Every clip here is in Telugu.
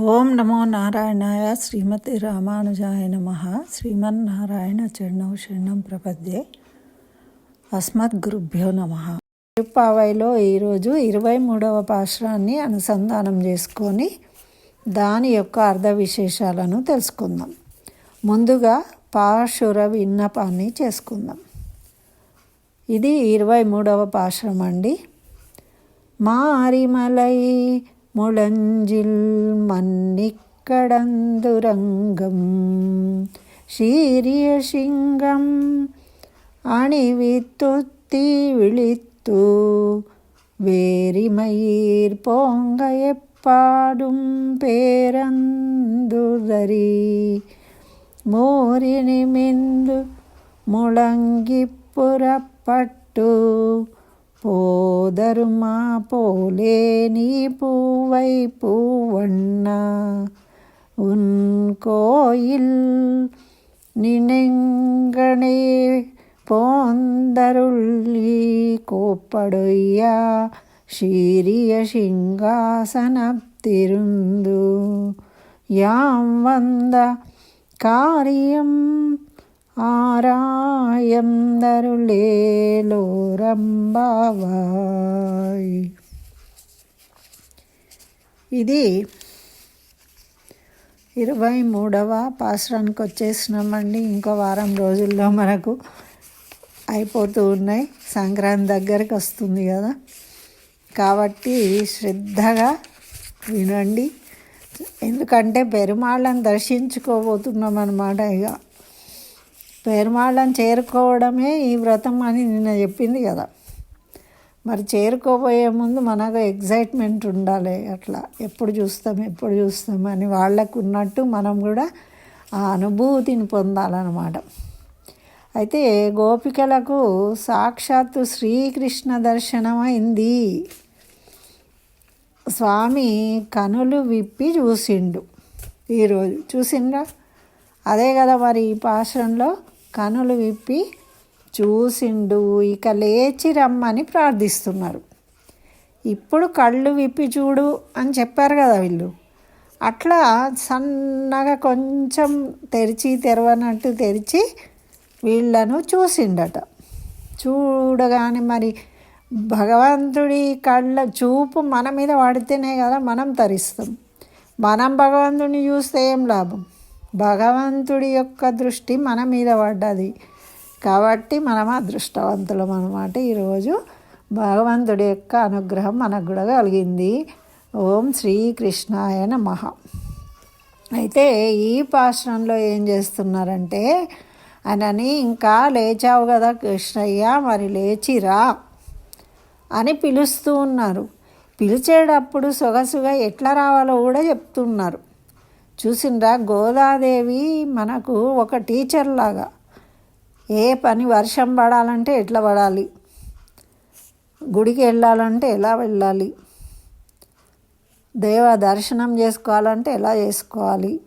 ఓం నమో నారాయణాయ శ్రీమతి రామానుజాయ నమ. శ్రీమన్నారాయణ చరణం శరణం ప్రపద్యే. అస్మద్ గురుభ్యో నమ. తిరుప్పావైలో ఈరోజు ఇరవై మూడవ పాశ్రాన్ని అనుసంధానం చేసుకొని దాని యొక్క అర్ధ విశేషాలను తెలుసుకుందాం. ముందుగా పాశుర విన్నపాన్ని చేసుకుందాం. ఇది ఇరవై మూడవ పాశ్రం అండి మారిమలై മുളഞ്ചിൽ മന്നിക്കടന്തുരംഗം ശീരിയ ശിങ്കം അണിവിത്തൊത്തി വിളിത്തു വേരിമയിർ പോങ്കയപ്പാടും പേരന്തുതരി മോരിനിമിന്തു മുളങ്കിപ്പുറപ്പെട്ടു போதருமா போலே நீ பூவை பூவண்ணா. உன் கோயில் நினைங்கனே போந்தருள்கி கோப்படையா சீரிய சிங்காசனத்திருந்து யாம் வந்த காரியம் ఆరాయందరులేలోరంబావాయ్ ఇది ఇరవై మూడవ పాసరానికి వచ్చేసినామండి ఇంకో వారం రోజుల్లో మనకు అయిపోతూ ఉన్నాయి. సంక్రాంతి దగ్గరికి వస్తుంది కదా. కాబట్టి శ్రద్ధగా వినండి. ఎందుకంటే పెరుమాళ్ళని దర్శించుకోబోతున్నాం అన్నమాట ఇక. పెరుమాళ్ళని చేరుకోవడమే ఈ వ్రతం అని నిన్న చెప్పింది కదా. మరి చేరుకోబోయే ముందు మనకు ఎగ్జైట్మెంట్ ఉండాలి అట్లా. ఎప్పుడు చూస్తాం ఎప్పుడు చూస్తాం అని వాళ్ళకు ఉన్నట్టు మనం కూడా ఆ అనుభూతిని పొందాలన్నమాట. అయితే గోపికలకు సాక్షాత్తు శ్రీకృష్ణ దర్శనం అయింది స్వామి కనులు విప్పి చూసిండు ఈరోజు. చూసిండ్రా? అదే కదా మరి ఈ పాశ్రంలో కనులు విప్పి చూసిండు ఇక లేచి రమ్మని ప్రార్థిస్తున్నారు. ఇప్పుడు కళ్ళు విప్పి చూడు అని చెప్పారు కదా వీళ్ళు. అట్లా సన్నగా కొంచెం తెరిచి తెరవనట్టు తెరిచి వీళ్ళను చూసిండట. చూడగానే మరి భగవంతుడి కళ్ళ చూపు మన మీద పడితేనే కదా మనం తరిస్తాం. మనం భగవంతుడిని చూస్తే ఏం లాభం? భగవంతుడి యొక్క దృష్టి మన మీద పడ్డది. కాబట్టి మనం అదృష్టవంతులం అనమాట ఈరోజు భగవంతుడి యొక్క అనుగ్రహం మనకు కూడా కలిగింది. ఓం శ్రీకృష్ణాయ నమ. అయితే ఈ పాశ్రంలో ఏం చేస్తున్నారంటే ఆయనని ఇంకా లేచావు కదా కృష్ణయ్య మరి లేచిరా అని పిలుస్తూ ఉన్నారు. పిలిచేటప్పుడు సొగసుగా ఎట్లా రావాలో కూడా చెప్తున్నారు. చూసిండ్రా? గోదాదేవి మనకు ఒక టీచర్ లాగా. ఏ పని వర్షం పడాలంటే ఎట్లా పడాలి? గుడికి వెళ్ళాలంటే ఎలా వెళ్ళాలి? దేవ దర్శనం చేసుకోవాలంటే ఎలా చేసుకోవాలి?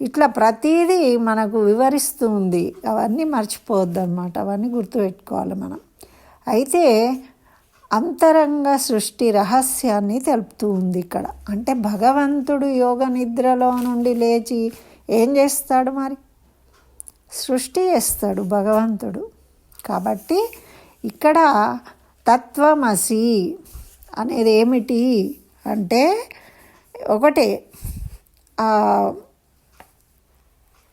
ఇట్లా ప్రతీదీ మనకు వివరిస్తుంది అవన్నీ మర్చిపోవద్దు అనమాట అవన్నీ గుర్తుపెట్టుకోవాలి మనం. అయితే అంతరంగ సృష్టి రహస్యాన్ని తెలుపుతూ ఉంది ఇక్కడ. అంటే భగవంతుడు యోగ నిద్రలో నుండి లేచి ఏం చేస్తాడు మరి? సృష్టి చేస్తాడు భగవంతుడు. కాబట్టి ఇక్కడ తత్వమసి అనేది ఏమిటి అంటే ఒకటే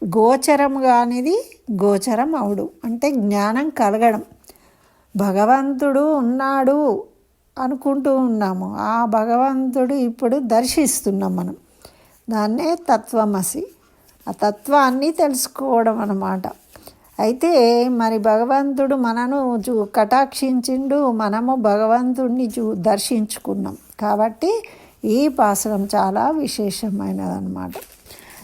గోచరం కానిది గోచరం అవుడు. అంటే జ్ఞానం కలగడం. భగవంతుడు ఉన్నాడు అనుకుంటూ ఉన్నాము. ఆ భగవంతుడు ఇప్పుడు దర్శిస్తున్నాం మనం. దాన్నే తత్వమసి ఆ తత్వాన్ని తెలుసుకోవడం అన్నమాట. అయితే మరి భగవంతుడు మనను చూ కటాక్షించిండు మనము భగవంతుడిని చూ దర్శించుకున్నాం. కాబట్టి ఈ పాశ్రం చాలా విశేషమైనదన్నమాట.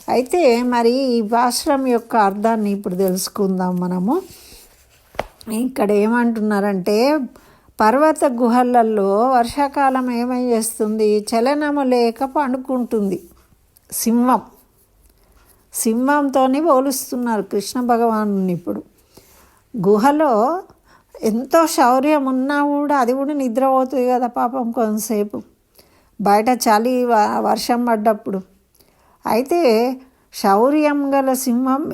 అయితే మరి ఈ పాశ్రం యొక్క అర్థాన్ని ఇప్పుడు తెలుసుకుందాం మనము. ఇక్కడ ఏమంటున్నారంటే పర్వత గుహలలో వర్షాకాలం ఏమై చేస్తుంది చలనము లేక పండుకుంటుంది. సింహం. సింహంతో పోలుస్తున్నారు కృష్ణ భగవాను ఇప్పుడు. గుహలో ఎంతో శౌర్యం ఉన్నా కూడా అది కూడా నిద్రపోతుంది కదా పాపం కొంతసేపు. బయట చలి వ- వర్షం పడ్డప్పుడు. అయితే శౌర్యం గల సింహం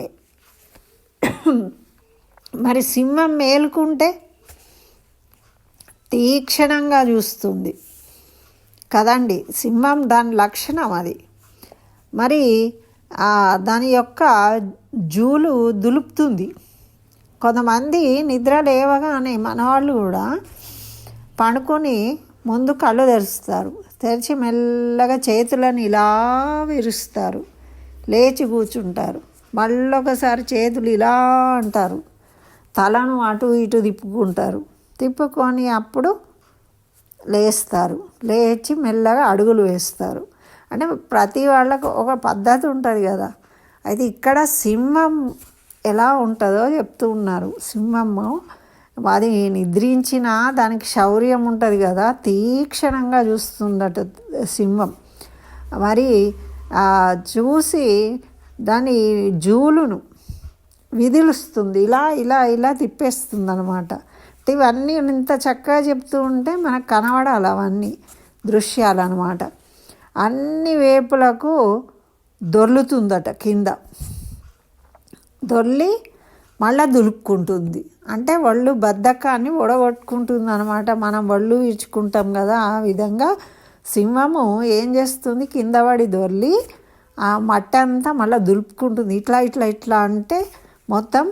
మరి సింహం మేలుకుంటే తీక్షణంగా చూస్తుంది. కదండి సింహం దాని లక్షణం అది. మరి దాని యొక్క జూలు దులుపుతుంది. కొంతమంది నిద్ర లేవగానే మనవాళ్ళు కూడా పడుకొని ముందు కళ్ళు తెరుస్తారు. తెరిచి మెల్లగా చేతులను ఇలా విరుస్తారు. లేచి కూర్చుంటారు. మళ్ళీ ఒకసారి చేతులు ఇలా అంటారు. తలను అటు ఇటు తిప్పుకుంటారు. తిప్పుకొని అప్పుడు లేస్తారు. లేచి మెల్లగా అడుగులు వేస్తారు. అంటే ప్రతి వాళ్ళకు ఒక పద్ధతి ఉంటుంది కదా. అయితే ఇక్కడ సింహం ఎలా ఉంటుందో చెప్తూ ఉన్నారు. సింహము అది నిద్రించిన దానికి శౌర్యం ఉంటుంది కదా. తీక్షణంగా చూస్తుందట సింహం. మరి చూసి దాని జూలును విదిలుస్తుంది. ఇలా ఇలా ఇలా తిప్పేస్తుంది అనమాట ఇవన్నీ ఇంత చక్కగా చెప్తూ ఉంటే మనకు కనబడాలి అవన్నీ దృశ్యాలు అనమాట అన్ని వేపులకు దొర్లుతుందట కింద. దొర్లి మళ్ళా దులుపుకుంటుంది. అంటే ఒళ్ళు బద్ధకాన్ని ఒడగొట్టుకుంటుంది అనమాట మనం ఒళ్ళు ఇచ్చుకుంటాం కదా ఆ విధంగా సింహము ఏం చేస్తుంది? కింద పడి దొర్లి ఆ మట్ట అంతా మళ్ళీ దులుపుకుంటుంది. ఇట్లా ఇట్లా ఇట్లా అంటే మొత్తం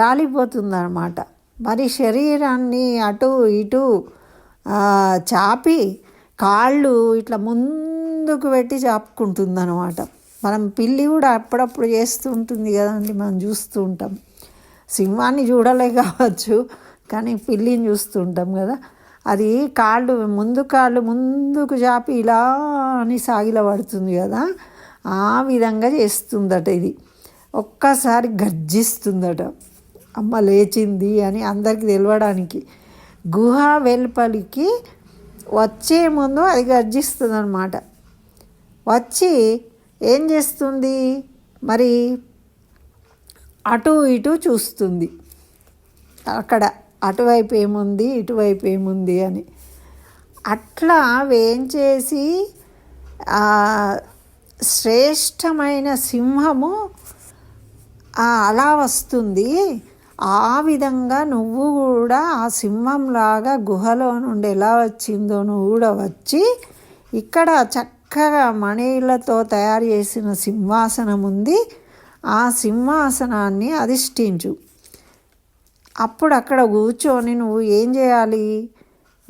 రాలిపోతుందన్నమాట. రాలిపోతుంది మరి శరీరాన్ని అటు ఇటు చాపి కాళ్ళు ఇట్లా ముందుకు పెట్టి చాపుకుంటుందన్నమాట. మనం పిల్లి కూడా అప్పుడప్పుడు చేస్తూ ఉంటుంది కదండి మనం చూస్తూ ఉంటాం. సింహాన్ని చూడలే కావచ్చు కానీ పిల్లిని చూస్తూ ఉంటాం కదా. అది కాళ్ళు ముందు కాళ్ళు ముందుకు చాపి ఇలా అని సాగిల పడుతుంది కదా. ఆ విధంగా చేస్తుందట ఇది. ఒక్కసారి గర్జిస్తుందట. అమ్మ లేచింది అని అందరికీ తెలవడానికి. గుహ వెలుపలికి వచ్చే ముందు అది గర్జిస్తుంది అనమాట వచ్చి ఏం చేస్తుంది? మరి అటు ఇటు చూస్తుంది. అక్కడ అటువైపు ఏముంది? ఇటువైపు ఏముంది అని. అట్లా వేంచేసి చేసి శ్రేష్టమైన సింహము అలా వస్తుంది. ఆ విధంగా నువ్వు కూడా ఆ సింహంలాగా గుహలో నుండి ఎలా వచ్చిందో నువ్వు కూడా వచ్చి ఇక్కడ చక్కగా మణిలతో తయారు చేసిన సింహాసనం ఉంది. ఆ సింహాసనాన్ని అధిష్ఠించు. అప్పుడు అక్కడ కూర్చొని నువ్వు ఏం చేయాలి?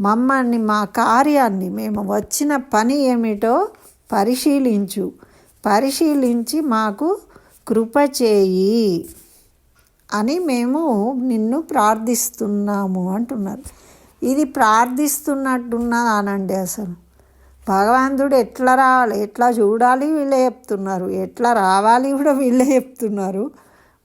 మమ్మల్ని మా కార్యాన్ని మేము వచ్చిన పని ఏమిటో పరిశీలించు. పరిశీలించి మాకు కృప చేయి అని మేము నిన్ను ప్రార్థిస్తున్నాము అంటున్నారు. ఇది ప్రార్థిస్తున్నట్టున్నదానండి అసలు. భగవంతుడు ఎట్లా రావాలి? ఎట్లా చూడాలి? వీళ్ళే చెప్తున్నారు. ఎట్లా రావాలి కూడా వీళ్ళే చెప్తున్నారు.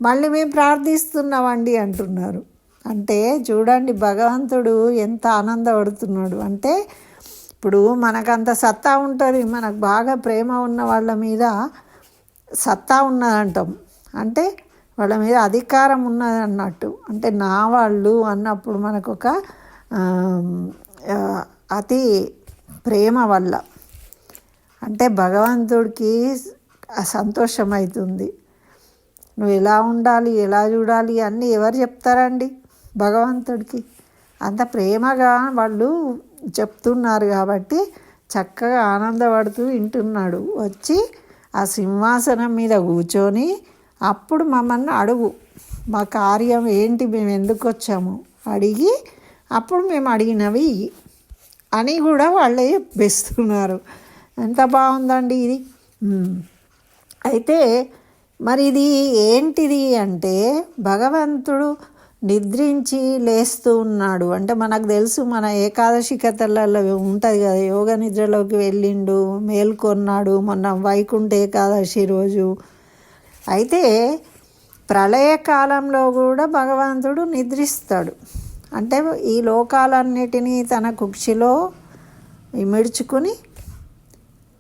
మళ్ళీ మేము ప్రార్థిస్తున్నామండి అంటున్నారు. అంటే చూడండి భగవంతుడు ఎంత ఆనందపడుతున్నాడు. అంటే ఇప్పుడు మనకంత సత్తా ఉంటుంది. మనకు బాగా ప్రేమ ఉన్న వాళ్ళ మీద సత్తా ఉన్నదంటాం. అంటే వాళ్ళ మీద అధికారం ఉన్నది అన్నట్టు అంటే నా వాళ్ళు అన్నప్పుడు మనకు ఒక అతి ప్రేమ వల్ల. అంటే భగవంతుడికి సంతోషం అవుతుంది నువ్వు ఎలా ఉండాలి ఎలా చూడాలి అన్నీ ఎవరు చెప్తారండి భగవంతుడికి? అంత ప్రేమగా వాళ్ళు చెప్తున్నారు కాబట్టి చక్కగా ఆనందపడుతూ వింటున్నాడు. వచ్చి ఆ సింహాసనం మీద కూర్చొని అప్పుడు మమ్మల్ని అడుగు. మా కార్యం ఏంటి? మేము ఎందుకు వచ్చాము? అడిగి అప్పుడు మేము అడిగినవి అని కూడా వాళ్ళే చెప్పేస్తున్నారు. ఎంత బాగుందండి ఇది? అయితే మరి ఇది ఏంటిది అంటే భగవంతుడు నిద్రించి లేస్తూ ఉన్నాడు. అంటే మనకు తెలుసు మన ఏకాదశి కథలలో ఉంటుంది కదా యోగ నిద్రలోకి వెళ్ళిండు మేల్కొన్నాడు మొన్న వైకుంఠ ఏకాదశి రోజు. అయితే ప్రళయకాలంలో కూడా భగవంతుడు నిద్రిస్తాడు. అంటే ఈ లోకాలన్నిటినీ తన కుక్షిలో ఇమిడ్చుకుని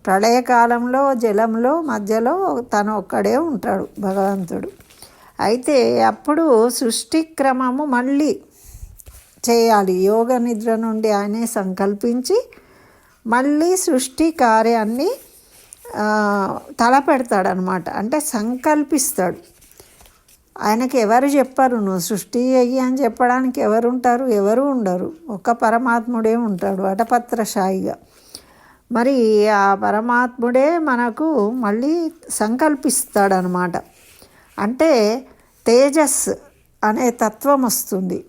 ప్రళయకాలంలో జలంలో మధ్యలో తను ఒక్కడే ఉంటాడు భగవంతుడు. అయితే అప్పుడు సృష్టి క్రమము మళ్ళీ చేయాలి. యోగ నిద్ర నుండి ఆయనే సంకల్పించి మళ్ళీ సృష్టి కార్యాన్ని తలపెడతాడనమాట. అంటే సంకల్పిస్తాడు. ఆయనకి ఎవరు చెప్పారు నువ్వు సృష్టి అయ్యి అని చెప్పడానికి ఎవరు ఉంటారు? ఎవరు ఉండరు. ఒక్క పరమాత్ముడే ఉంటాడు అటపత్రశాయిగా మరి ఆ పరమాత్ముడే మనకు మళ్ళీ సంకల్పిస్తాడనమాట. అంటే తేజస్ అనే తత్వం వస్తుంది.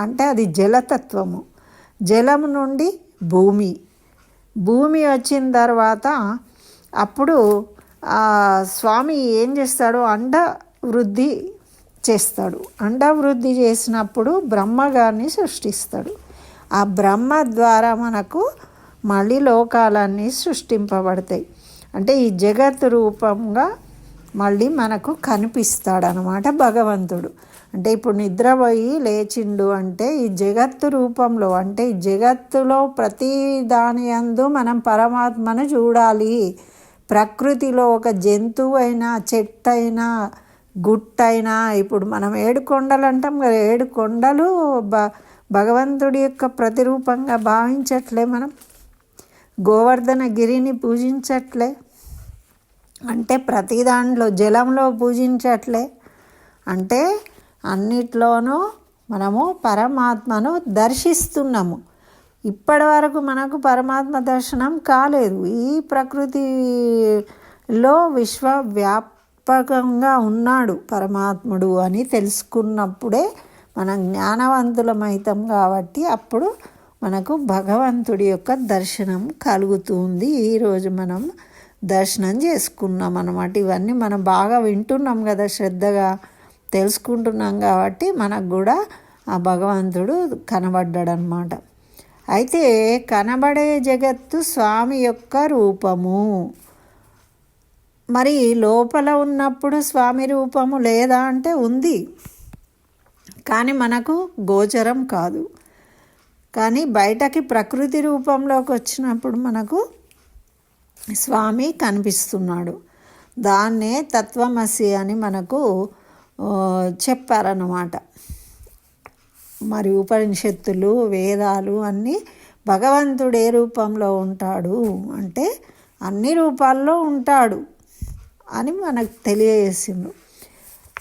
అంటే అది జలతత్వము. జలం నుండి భూమి. భూమి వచ్చిన తర్వాత అప్పుడు స్వామి ఏం చేస్తాడు? అండ వృద్ధి చేస్తాడు. అండ వృద్ధి చేసినప్పుడు బ్రహ్మగారిని సృష్టిస్తాడు. ఆ బ్రహ్మ ద్వారా మనకు మళ్ళీ లోకాలన్నీ సృష్టింపబడతాయి. అంటే ఈ జగత్ రూపంగా మళ్ళీ మనకు కనిపిస్తాడనమాట భగవంతుడు. అంటే ఇప్పుడు నిద్రపోయి లేచిండు అంటే ఈ జగత్తు రూపంలో అంటే ఈ జగత్తులో ప్రతి దాని యందు మనం పరమాత్మను చూడాలి. ప్రకృతిలో ఒక జంతువు అయినా చెట్టు అయినా గుట్టైనా ఇప్పుడు మనం ఏడు కొండలు అంటాం కదా ఏడు కొండలు బ భగవంతుడి యొక్క ప్రతిరూపంగా భావించట్లే మనం. గోవర్ధన గిరిని పూజించట్లే. అంటే ప్రతి దాంట్లో జలంలో పూజించట్లే. అంటే అన్నిట్లోనూ మనము పరమాత్మను దర్శిస్తున్నాము. ఇప్పటి వరకు మనకు పరమాత్మ దర్శనం కాలేదు. ఈ ప్రకృతిలో విశ్వవ్యాపకంగా ఉన్నాడు పరమాత్ముడు అని తెలుసుకున్నప్పుడే మనం జ్ఞానవంతులమైతం కాబట్టి అప్పుడు మనకు భగవంతుడి యొక్క దర్శనం కలుగుతుంది. ఈరోజు మనం దర్శనం చేసుకున్నాం అనమాట ఇవన్నీ మనం బాగా వింటున్నాం కదా శ్రద్ధగా తెలుసుకుంటున్నాం కాబట్టి మనకు కూడా ఆ భగవంతుడు కనబడ్డాడనమాట అయితే కనబడే జగత్తు స్వామి యొక్క రూపము. మరి లోపల ఉన్నప్పుడు స్వామి రూపము లేదా అంటే ఉంది. కానీ మనకు గోచరం కాదు. కానీ బయటకి ప్రకృతి రూపంలోకి వచ్చినప్పుడు మనకు స్వామి కనిపిస్తున్నాడు. దాన్నే తత్వమసి అని మనకు చెప్పారన్నమాట. మరి ఉపనిషత్తులు వేదాలు అన్నీ భగవంతుడు ఏ రూపంలో ఉంటాడు. అంటే అన్ని రూపాల్లో ఉంటాడు అని మనకు తెలియజేసిండు.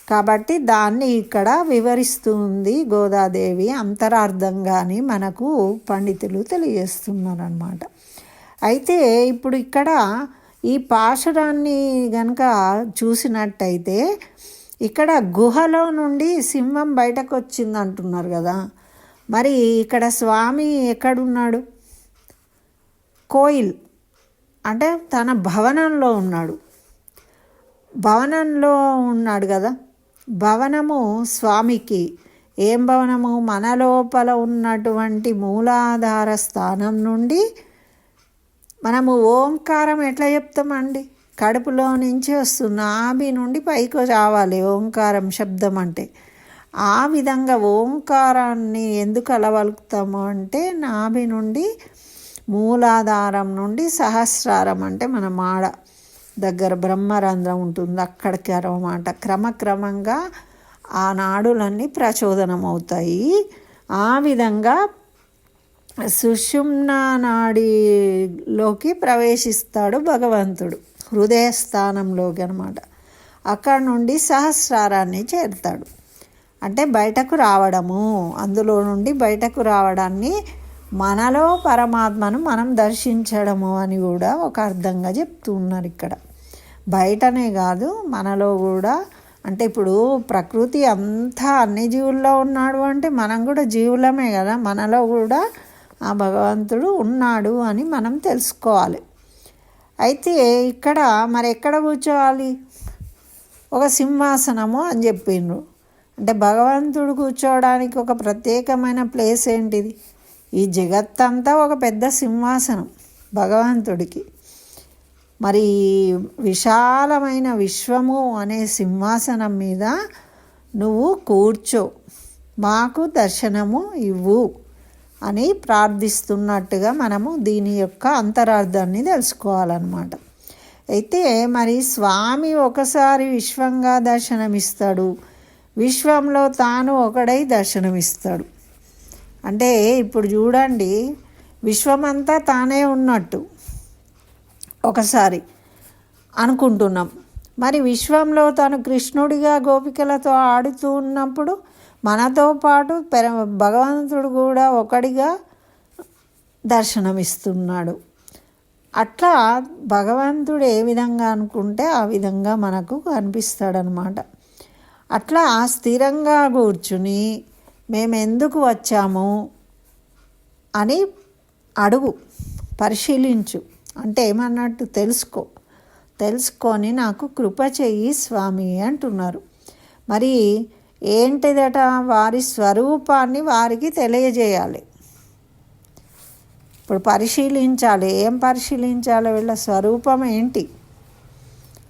కాబట్టి దాన్ని ఇక్కడ వివరిస్తుంది గోదాదేవి అంతరార్థంగాని మనకు పండితులు తెలియజేస్తున్నారనమాట అయితే ఇప్పుడు ఇక్కడ ఈ పాశురాన్ని గనక చూసినట్టయితే ఇక్కడ గుహలో నుండి సింహం బయటకు వచ్చింది అంటున్నారు కదా. మరి ఇక్కడ స్వామి ఎక్కడున్నాడు? కోయిల్ అంటే తన భవనంలో ఉన్నాడు. భవనంలో ఉన్నాడు కదా. భవనము స్వామికి. ఏం భవనము? మన లోపల ఉన్నటువంటి మూలాధార స్థానం నుండి మనము ఓంకారం ఎట్లా చెప్తామండి? కడుపులో నుంచి వస్తుంది నాభి నుండి పైకి రావాలి ఓంకారం శబ్దం అంటే. ఆ విధంగా ఓంకారాన్ని ఎందుకు అలవలుకుతాము అంటే నాభి నుండి మూలాధారం నుండి సహస్రారం అంటే మన మాడ దగ్గర బ్రహ్మరంధ్రం ఉంటుంది. అక్కడికి అనమాట క్రమక్రమంగా ఆ నాడులన్నీ ప్రచోదనం అవుతాయి ఆ విధంగా సుషుమ్నాడిలోకి ప్రవేశిస్తాడు భగవంతుడు హృదయస్థానంలోకి అనమాట అక్కడ నుండి సహస్రారాన్ని చేరుతాడు. అంటే బయటకు రావడము అందులో నుండి బయటకు రావడాన్ని మనలో పరమాత్మను మనం దర్శించడము అని కూడా ఒక అర్థంగా చెప్తున్నారు ఇక్కడ. బయటనే కాదు మనలో కూడా అంటే ఇప్పుడు ప్రకృతి అంతా అన్ని జీవుల్లో ఉన్నాడు అంటే మనం కూడా జీవులమే కదా మనలో కూడా ఆ భగవంతుడు ఉన్నాడు అని మనం తెలుసుకోవాలి. అయితే ఇక్కడ మరి ఎక్కడ కూర్చోవాలి? ఒక సింహాసనము అని చెప్పిండ్రు. అంటే భగవంతుడు కూర్చోవడానికి ఒక ప్రత్యేకమైన ప్లేస్ ఏంటిది? ఈ జగత్తంతా ఒక పెద్ద సింహాసనం భగవంతుడికి. మరి విశాలమైన విశ్వము అనే సింహాసనం మీద నువ్వు కూర్చో. మాకు దర్శనము ఇవ్వు. అని ప్రార్థిస్తున్నట్టుగా మనము దీని యొక్క అంతరార్థాన్ని తెలుసుకోవాలన్నమాట. అయితే మరి స్వామి ఒకసారి విశ్వంగా దర్శనమిస్తాడు. విశ్వంలో తాను ఒకడై దర్శనమిస్తాడు. అంటే ఇప్పుడు చూడండి విశ్వమంతా తానే ఉన్నట్టు ఒకసారి అనుకుంటున్నాం. మరి విశ్వంలో తను కృష్ణుడిగా గోపికలతో ఆడుతూ ఉన్నప్పుడు మనతో పాటు పెర భగవంతుడు కూడా ఒకడిగా దర్శనమిస్తున్నాడు. అట్లా భగవంతుడు ఏ విధంగా అనుకుంటే ఆ విధంగా మనకు కనిపిస్తాడనమాట అట్లా స్థిరంగా కూర్చుని మేము ఎందుకు వచ్చాము అని అడుగు పరిశీలించు. అంటే ఏమన్నట్టు తెలుసుకో. తెలుసుకొని నాకు కృప చెయ్యి స్వామి అంటున్నారు. మరి ఏంటిదట? వారి స్వరూపాన్ని వారికి తెలియజేయాలి. ఇప్పుడు పరిశీలించాలి. ఏం పరిశీలించాలి? వీళ్ళ స్వరూపం ఏంటి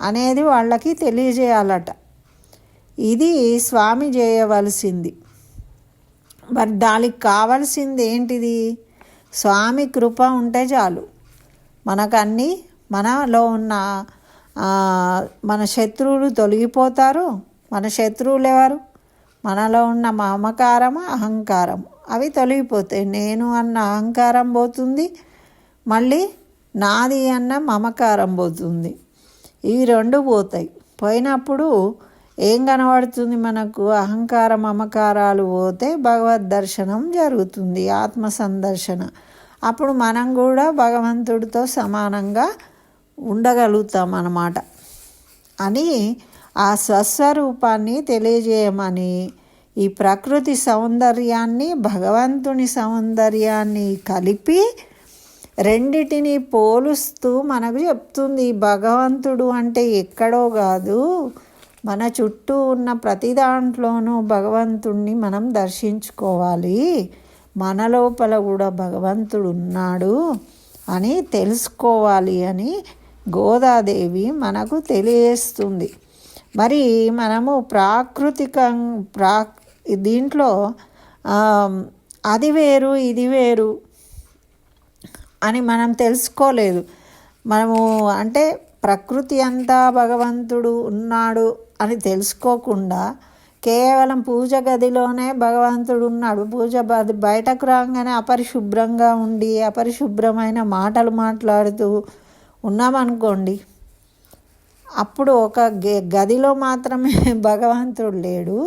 అనేది వాళ్ళకి తెలియజేయాలట. ఇది స్వామి చేయవలసింది. మరి దానికి కావలసింది ఏంటిది? స్వామి కృప ఉంటే చాలు. మనకన్నీ మనలో ఉన్న మన శత్రువులు తొలగిపోతారు. మన శత్రువులు ఎవరు? మనలో ఉన్న మమకారం అహంకారం అవి తొలగిపోతాయి. నేను అన్న అహంకారం పోతుంది మళ్ళీ నాది అన్న మమకారం పోతుంది. ఇవి రెండు పోతాయి. పోయినప్పుడు ఏం కనబడుతుంది మనకు? అహంకార మమకారాలు పోతే భగవద్ దర్శనం జరుగుతుంది ఆత్మ సందర్శన. అప్పుడు మనం కూడా భగవంతుడితో సమానంగా ఉండగలుగుతాం అన్నమాట అని ఆ స్వస్వరూపాన్ని తెలియజేయమని ఈ ప్రకృతి సౌందర్యాన్ని భగవంతుని సౌందర్యాన్ని కలిపి రెండిటిని పోలుస్తూ మనకు చెప్తుంది. భగవంతుడు అంటే ఎక్కడో కాదు మన చుట్టూ ఉన్న ప్రతి దాంట్లోనూ భగవంతుణ్ణి మనం దర్శించుకోవాలి. మన లోపల కూడా భగవంతుడు ఉన్నాడు అని తెలుసుకోవాలి అని గోదాదేవి మనకు తెలియజేస్తుంది. మరి మనము ప్రాకృతిక ప్రా దీంట్లో అది వేరు ఇది వేరు అని మనం తెలుసుకోలేదు. మనము అంటే ప్రకృతి అంతా భగవంతుడు ఉన్నాడు అని తెలుసుకోకుండా కేవలం పూజ గదిలోనే భగవంతుడు ఉన్నాడు. పూజ బయటకు రాగానే అపరిశుభ్రంగా ఉండి అపరిశుభ్రమైన మాటలు మాట్లాడుతూ ఉన్నామనుకోండి అప్పుడు ఒక గదిలో మాత్రమే భగవంతుడు లేడు.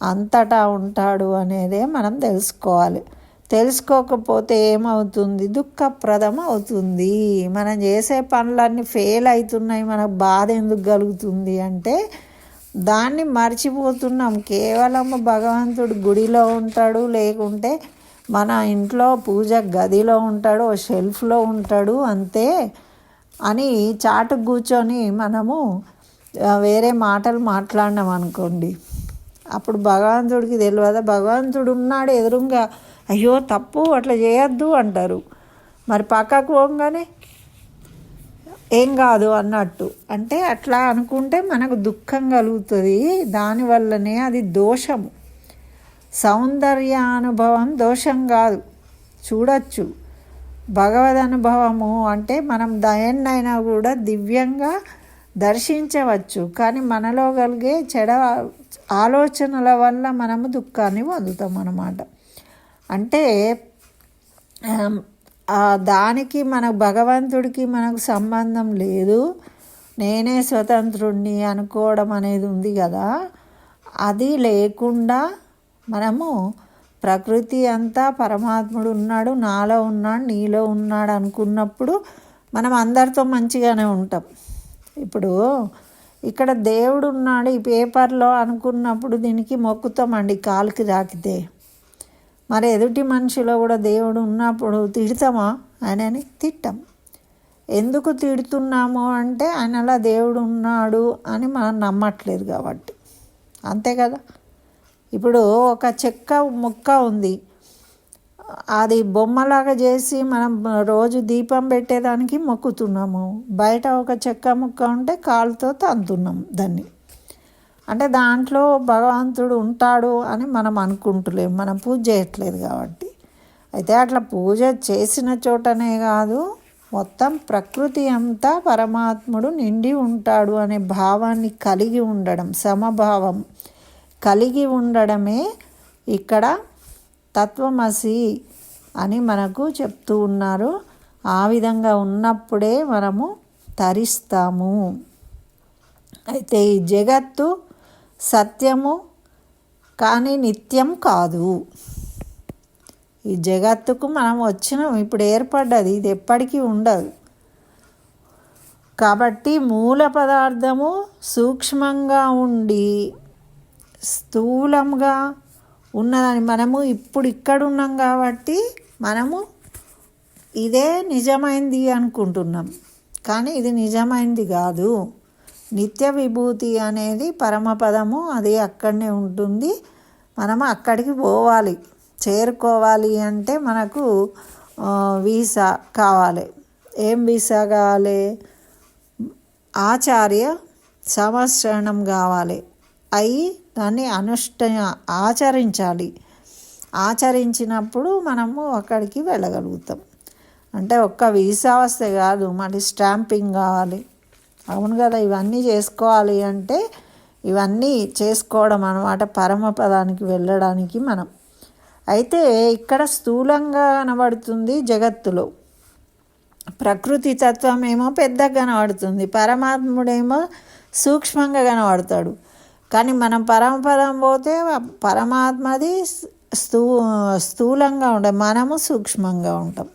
అంతటా ఉంటాడు అనేదే మనం తెలుసుకోవాలి. తెలుసుకోకపోతే ఏమవుతుంది? దుఃఖప్రదం అవుతుంది మనం చేసే పనులన్నీ ఫెయిల్ అవుతున్నాయి మనకు బాధ ఎందుకు కలుగుతుంది అంటే దాన్ని మర్చిపోతున్నాం. కేవలం భగవంతుడు గుడిలో ఉంటాడు. లేకుంటే మన ఇంట్లో పూజ గదిలో ఉంటాడు. షెల్ఫ్లో ఉంటాడు. అంతే. అని చాటు కూర్చొని మనము వేరే మాటలు మాట్లాడినాం అనుకోండి. అప్పుడు భగవంతుడికి తెలియదా భగవంతుడు ఉన్నాడు ఎదురుగా అయ్యో తప్పు అట్లా చేయొద్దు అంటారు. మరి పక్కకు పోగానే ఏం కాదు అన్నట్టు. అంటే అట్లా అనుకుంటే మనకు దుఃఖం కలుగుతుంది. దానివల్లనే అది దోషము. సౌందర్యానుభవం దోషం కాదు. చూడచ్చు. భగవద్ అనుభవము అంటే మనం దయన్నైనా కూడా దివ్యంగా దర్శించవచ్చు. కానీ మనలో కలిగే చెడ ఆలోచనల వల్ల మనము దుఃఖాన్ని పొందుతాం అన్నమాట. అంటే దానికి మన భగవంతుడికి మనకు సంబంధం లేదు. నేనే స్వతంత్రుణ్ణి అనుకోవడం అనేది ఉంది కదా. అది లేకుండా మనము ప్రకృతి అంతా పరమాత్ముడు ఉన్నాడు నాలో ఉన్నాడు నీలో ఉన్నాడు అనుకున్నప్పుడు మనం అందరితో మంచిగానే ఉంటాం. ఇప్పుడు ఇక్కడ దేవుడు ఉన్నాడు ఈ పేపర్లో అనుకున్నప్పుడు దీనికి మొక్కుతామండి కాలుకి తాకితే మరి ఎదుటి మనిషిలో కూడా దేవుడు ఉన్నప్పుడు తిడతామా? ఆయనని తిట్టాం. ఎందుకు తిడుతున్నాము అంటే ఆయనలా దేవుడు ఉన్నాడు అని మనం నమ్మట్లేదు కాబట్టి. అంతే కదా? ఇప్పుడు ఒక చెక్క ముక్క ఉంది. అది బొమ్మలాగా చేసి మనం రోజు దీపం పెట్టేదానికి మొక్కుతున్నాము. బయట ఒక చెక్క ముక్క ఉంటే కాలుతో తంతున్నాం దాన్ని. అంటే దాంట్లో భగవంతుడు ఉంటాడు అని మనం అనుకుంటులేము. మనం పూజ చేయట్లేదు కాబట్టి. అయితే అట్లా పూజ చేసిన చోటనే కాదు మొత్తం ప్రకృతి అంతా పరమాత్ముడు నిండి ఉంటాడు అనే భావాన్ని కలిగి ఉండడం సమభావం. కలిగి ఉండడమే ఇక్కడ తత్వమసి అని మనకు చెప్తూ ఉన్నారు. ఆ విధంగా ఉన్నప్పుడే మనము తరిస్తాము. అయితే ఈ జగత్తు సత్యము కానీ నిత్యం కాదు. ఈ జగత్తుకు మనం వచ్చినాం. ఇప్పుడు ఏర్పడ్డది. ఇది ఎప్పటికీ ఉండదు. కాబట్టి మూల పదార్థము సూక్ష్మంగా ఉండి స్థూలంగా ఉన్నదని మనము ఇప్పుడు ఇక్కడ ఉన్నాం కాబట్టి మనము ఇదే నిజమైంది అనుకుంటున్నాం. కానీ ఇది నిజమైంది కాదు. నిత్య విభూతి అనేది పరమపదము అది అక్కడనే ఉంటుంది. మనము అక్కడికి పోవాలి. చేరుకోవాలి అంటే మనకు వీసా కావాలి. ఏం వీసా కావాలి? ఆచార్య సంవత్సరణం కావాలి. అయి దాన్ని అనుష్ఠ ఆచరించాలి. ఆచరించినప్పుడు మనము అక్కడికి వెళ్ళగలుగుతాం. అంటే ఒక్క వీసా వస్తే కాదు మళ్ళీ స్టాంపింగ్ కావాలి. అవును కదా ఇవన్నీ చేసుకోవాలి అంటే ఇవన్నీ చేసుకోవడం అనమాట పరమపదానికి వెళ్ళడానికి మనం. అయితే ఇక్కడ స్థూలంగా కనబడుతుంది జగత్తులో. ప్రకృతి తత్వం ఏమో పెద్దగా కనబడుతుంది. పరమాత్ముడేమో సూక్ష్మంగా కనబడతాడు. కానీ మనం పరమపదం పోతే పరమాత్మది స్థూ స్థూలంగా ఉండే మనము సూక్ష్మంగా ఉంటాం.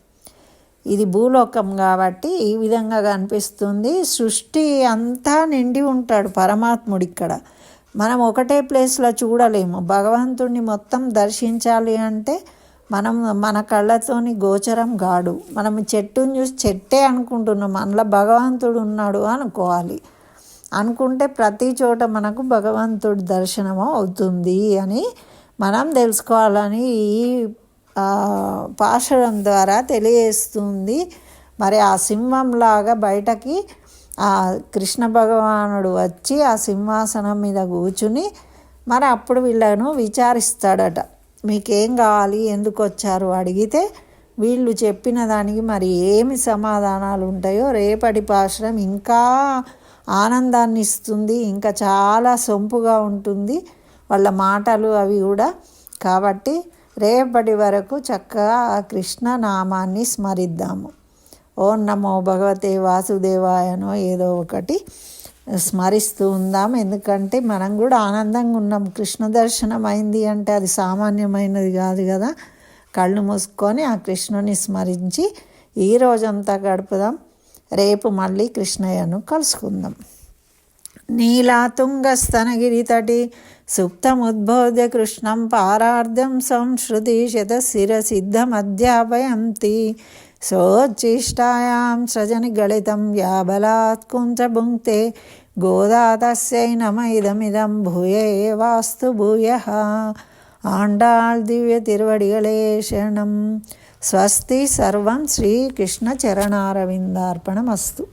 ఇది భూలోకం కాబట్టి ఈ విధంగా కనిపిస్తుంది. సృష్టి అంతా నిండి ఉంటాడు పరమాత్ముడు ఇక్కడ. మనం ఒకటే ప్లేస్లో చూడలేము. భగవంతుడిని మొత్తం దర్శించాలి అంటే మనం మన కళ్ళతోని గోచరం గాడు మనం చెట్టుని చూసి చెట్టే అనుకుంటున్నాం. అందులో భగవంతుడు ఉన్నాడు అనుకోవాలి. అనుకుంటే ప్రతి చోట మనకు భగవంతుడి దర్శనం అవుతుంది అని మనం తెలుసుకోవాలని ఈ పాశరం ద్వారా తెలియజేస్తుంది. మరి ఆ సింహంలాగా బయటకి ఆ కృష్ణ భగవానుడు వచ్చి ఆ సింహాసనం మీద కూర్చుని మరి అప్పుడు వీళ్ళను విచారిస్తాడట. మీకేం కావాలి? ఎందుకు వచ్చారు? అడిగితే వీళ్ళు చెప్పిన దానికి మరి ఏమి సమాధానాలు ఉంటాయో రేపటి పాశ్రం ఇంకా ఆనందాన్ని ఇస్తుంది ఇంకా చాలా సొంపుగా ఉంటుంది వాళ్ళ మాటలు అవి కూడా. కాబట్టి రేపటి వరకు చక్కగా ఆ కృష్ణ నామాన్ని స్మరిద్దాము. ఓం నమో భగవతే వాసుదేవాయనో ఏదో ఒకటి స్మరిస్తూ ఉందాం. ఎందుకంటే మనం కూడా ఆనందంగా ఉన్నాం. కృష్ణ దర్శనం అయింది అంటే అది సామాన్యమైనది కాదు కదా. కళ్ళు మూసుకొని ఆ కృష్ణుని స్మరించి ఈ రోజంతా గడుపుదాం. రేపు మళ్ళీ కృష్ణయ్యను కలుసుకుందాం. నీలాతుంగస్తనగిరితటి సుప్తముద్బోధ్య కృష్ణం పారార్ధం సంశ్రుతి శతశిరసిద్ధమధ్యాపయంతి సోచ్చిష్టాయాం సృజని గళితం వ్యాబలాత్ కుంచభుంక్తే గోదా తస్యై నమ ఇదమిదం భూయే వాస్తు భూయ. ఆండాళ్ దివ్య తిరువడిగళే శరణం. స్వస్తి సర్వం శ్రీకృష్ణ చరణారవిందార్పణమస్తు